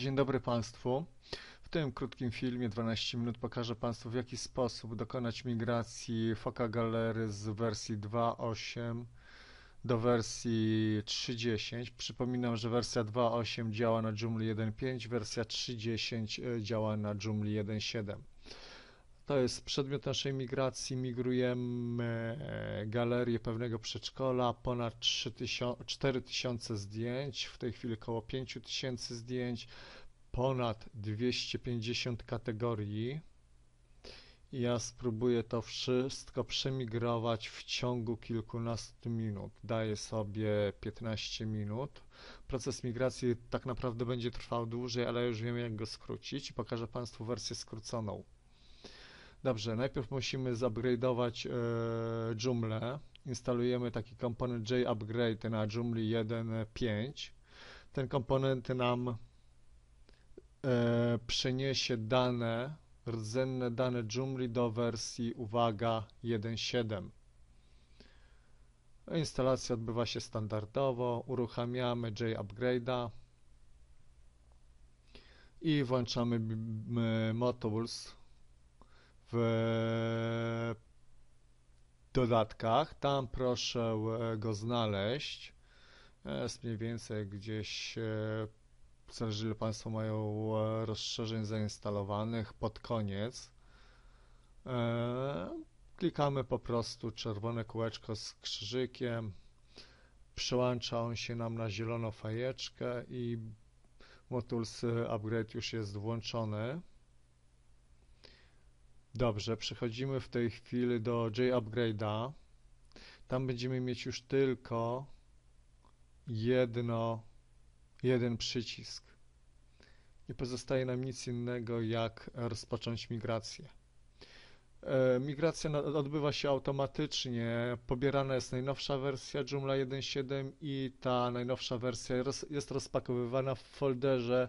Dzień dobry Państwu. W tym krótkim filmie 12 minut pokażę Państwu w jaki sposób dokonać migracji Foca Galery z wersji 2.8 do wersji 3.10. Przypominam, że wersja 2.8 działa na Joomla 1.5, wersja 3.10 działa na Joomla 1.7. To jest przedmiot naszej migracji. Migrujemy e, galerię pewnego przedszkola, ponad 3000, 4000 zdjęć, w tej chwili około 5000 zdjęć, ponad 250 kategorii. Ja spróbuję to wszystko przemigrować w ciągu kilkunastu minut. Daję sobie 15 minut. Proces migracji tak naprawdę będzie trwał dłużej, ale już wiem jak go skrócić pokażę Państwu wersję skróconą. Dobrze, najpierw musimy zupgrade'ować e, Joomla. Instalujemy taki komponent JUpgrade na Joomla 1.5. Ten komponent nam e, przeniesie dane, rdzenne dane Joomla do wersji, uwaga, 1.7. Instalacja odbywa się standardowo, uruchamiamy JUpgrade'a i włączamy Modules w dodatkach. Tam proszę go znaleźć. Jest mniej więcej gdzieś, zależy ile Państwo mają rozszerzeń zainstalowanych, pod koniec. Klikamy po prostu czerwone kółeczko z krzyżykiem. Przełącza on się nam na zieloną fajeczkę i Modules Upgrade już jest włączony. Dobrze, przechodzimy w tej chwili do JUpgrade'a. Tam będziemy mieć już tylko jedno, jeden przycisk. Nie pozostaje nam nic innego, jak rozpocząć migrację. E, migracja odbywa się automatycznie. Pobierana jest najnowsza wersja Joomla 1.7 i ta najnowsza wersja jest rozpakowywana w folderze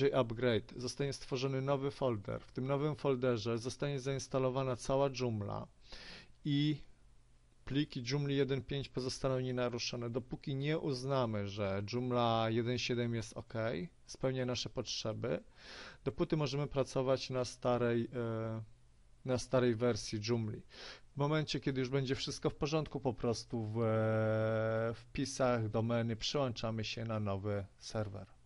JUpgrade zostanie stworzony nowy folder. W tym nowym folderze zostanie zainstalowana cała Joomla i pliki Joomla 1.5 pozostaną nienaruszone. Dopóki nie uznamy, że Joomla 1.7 jest ok, spełnia nasze potrzeby, dopóty możemy pracować na starej, e, na starej wersji Joomla. W momencie, kiedy już będzie wszystko w porządku, po prostu w e, wpisach domeny przyłączamy się na nowy serwer.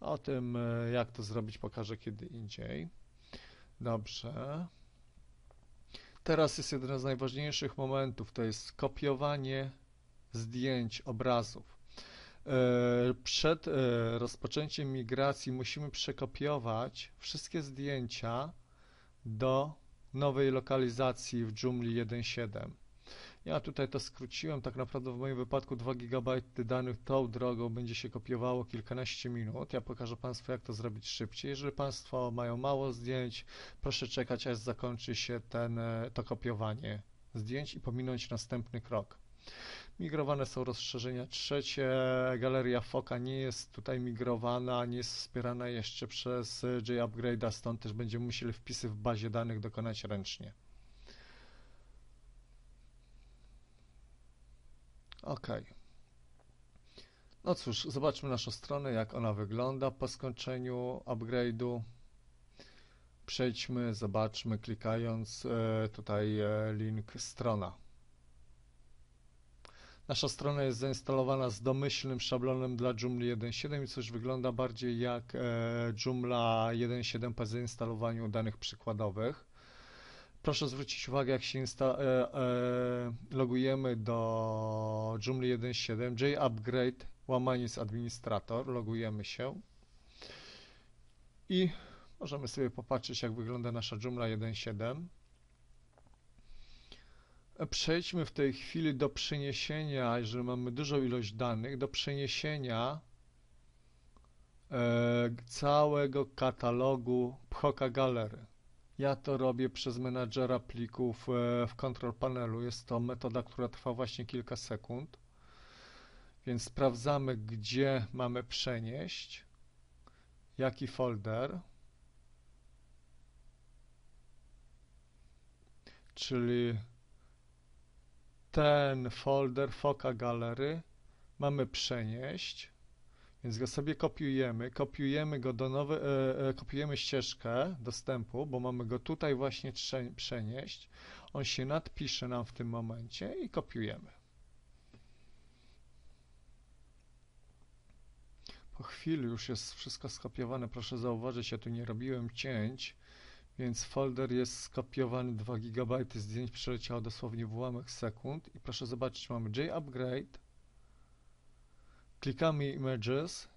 O tym, e, jak to zrobić, pokażę kiedy indziej. Dobrze. Teraz jest jeden z najważniejszych momentów, to jest kopiowanie zdjęć, obrazów. E, przed e, rozpoczęciem migracji musimy przekopiować wszystkie zdjęcia do nowej lokalizacji w Joomla 1.7. Ja tutaj to skróciłem, tak naprawdę w moim wypadku 2 GB danych tą drogą będzie się kopiowało kilkanaście minut. Ja pokażę Państwu jak to zrobić szybciej. Jeżeli Państwo mają mało zdjęć, proszę czekać aż zakończy się ten, e, to kopiowanie zdjęć i pominąć następny krok. Migrowane są rozszerzenia trzecie. Galeria Foca nie jest tutaj migrowana, nie jest wspierana jeszcze przez JUpgrade'a, stąd też będziemy musieli wpisy w bazie danych dokonać ręcznie. OK. No cóż, zobaczmy naszą stronę, jak ona wygląda po skończeniu upgrade'u. Przejdźmy, zobaczmy, klikając e, tutaj e, link strona. Nasza strona jest zainstalowana z domyślnym szablonem dla Joomla 1.7 i coś wygląda bardziej jak e, Joomla 1.7 po zainstalowaniu danych przykładowych. Proszę zwrócić uwagę, jak się insta, e, e, logujemy do Joomla 1.7, JUpgrade, łamanie z administrator, logujemy się i możemy sobie popatrzeć, jak wygląda nasza Joomla 1.7. Przejdźmy w tej chwili do przeniesienia, jeżeli mamy dużą ilość danych, do przeniesienia e, całego katalogu Phoca Gallery. Ja to robię przez menadżera plików e, w control panelu. Jest to metoda, która trwa właśnie kilka sekund. Więc sprawdzamy, gdzie mamy przenieść, jaki folder, czyli ten folder Foca Gallery mamy przenieść. Więc go sobie kopiujemy, kopiujemy go do nowe, e, e, kopiujemy ścieżkę dostępu, bo mamy go tutaj właśnie przenieść. On się nadpisze nam w tym momencie i kopiujemy. Po chwili już jest wszystko skopiowane. Proszę zauważyć, ja tu nie robiłem cięć, więc folder jest skopiowany 2 GB zdjęć przeleciało dosłownie w ułamek sekund i proszę zobaczyć, mamy JUpgrade, klikamy Images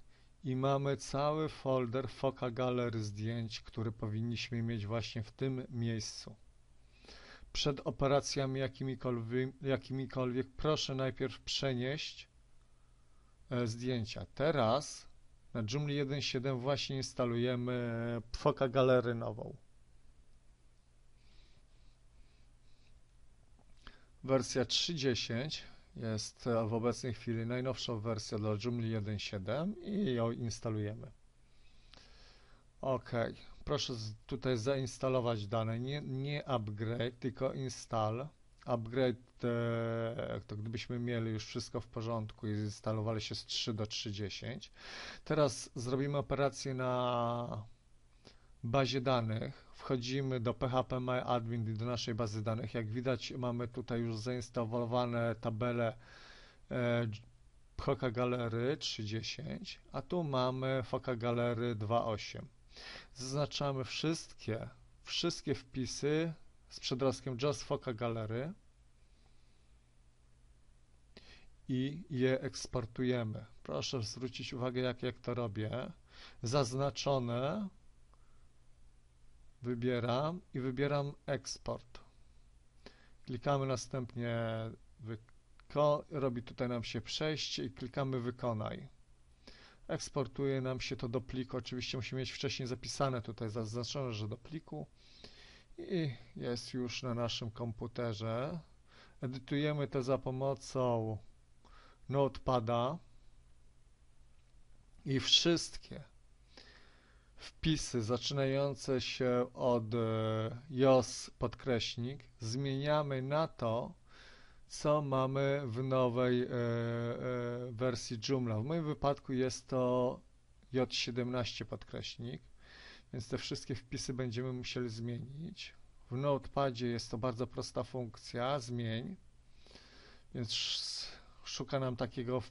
i mamy cały folder Foca Gallery zdjęć, który powinniśmy mieć właśnie w tym miejscu. Przed operacjami jakimikolwiek, jakimikolwiek proszę najpierw przenieść e, zdjęcia. Teraz na Joomla 1.7 właśnie instalujemy Foca Gallery nową. Wersja 3.10 jest e, w obecnej chwili najnowszą wersją dla Joomla 1.7 i ją instalujemy. OK, proszę tutaj zainstalować dane, nie, nie upgrade, tylko install. Upgrade e, to gdybyśmy mieli już wszystko w porządku i zinstalowali się z 3 do 3.10. Teraz zrobimy operację na bazie danych. Wchodzimy do phpMyAdmin i do naszej bazy danych. Jak widać, mamy tutaj już zainstalowane tabele e, Foca Galery 3.10, a tu mamy Foca Galery 2.8. Zaznaczamy wszystkie, wszystkie wpisy z przedrostkiem Just Foca Galery i je eksportujemy. Proszę zwrócić uwagę, jak, jak to robię. Zaznaczone wybieram i wybieram eksport. Klikamy następnie robi tutaj nam się przejście i klikamy wykonaj. Eksportuje nam się to do pliku. Oczywiście musimy mieć wcześniej zapisane tutaj zaznaczone, że do pliku i jest już na naszym komputerze. Edytujemy to za pomocą Notepada i wszystkie wpisy zaczynające się od e, JOS podkreśnik zmieniamy na to, co mamy w nowej e, e, wersji Joomla. W moim wypadku jest to J17 podkreśnik, więc te wszystkie wpisy będziemy musieli zmienić. W Notepadzie jest to bardzo prosta funkcja, zmień, więc sz- szuka nam takiego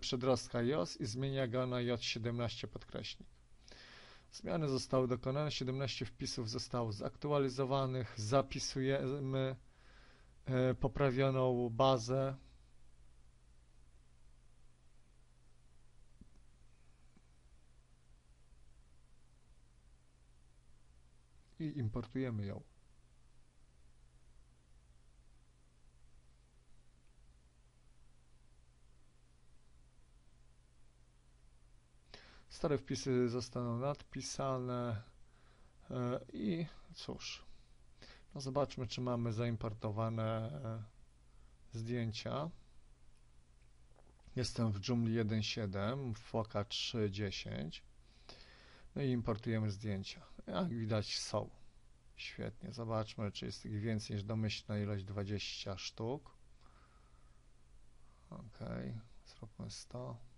przedrostka JOS i zmienia go na J17 podkreśnik. Zmiany zostały dokonane, 17 wpisów zostało zaktualizowanych, zapisujemy e, poprawioną bazę. I importujemy ją. Stare wpisy zostaną nadpisane e, i cóż, no zobaczmy, czy mamy zaimportowane e, zdjęcia. Jestem w Joomla 1.7, w Foca 3.10. No i importujemy zdjęcia. Jak widać są. Świetnie. Zobaczmy, czy jest ich więcej niż domyślna ilość 20 sztuk. Ok, zróbmy 100.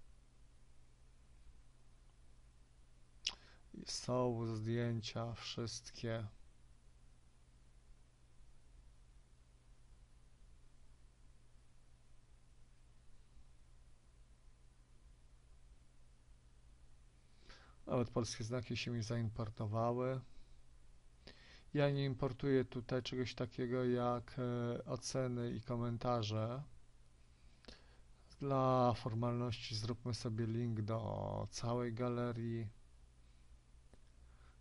są zdjęcia wszystkie. Nawet polskie znaki się mi zaimportowały. Ja nie importuję tutaj czegoś takiego jak e, oceny i komentarze. Dla formalności zróbmy sobie link do całej galerii.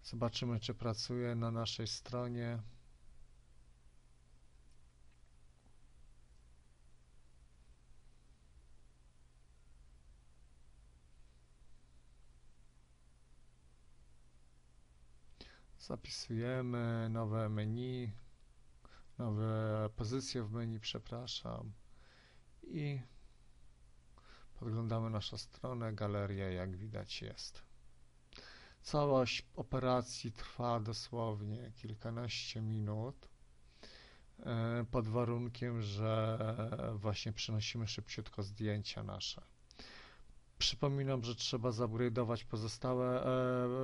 Zobaczymy, czy pracuje na naszej stronie. Zapisujemy nowe menu, nowe pozycje w menu, przepraszam. I podglądamy naszą stronę, galerię, jak widać jest. Całość operacji trwa dosłownie kilkanaście minut, e, pod warunkiem, że właśnie przenosimy szybciutko zdjęcia nasze. Przypominam, że trzeba zupgrade'ować pozostałe,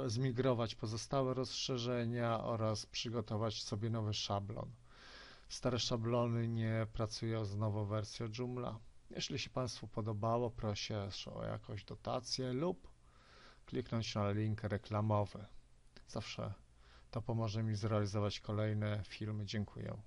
e, zmigrować pozostałe rozszerzenia oraz przygotować sobie nowy szablon. Stare szablony nie pracują z nową wersją Joomla. Jeśli się Państwu podobało, proszę o jakąś dotację lub kliknąć na link reklamowy. Zawsze to pomoże mi zrealizować kolejne filmy. Dziękuję.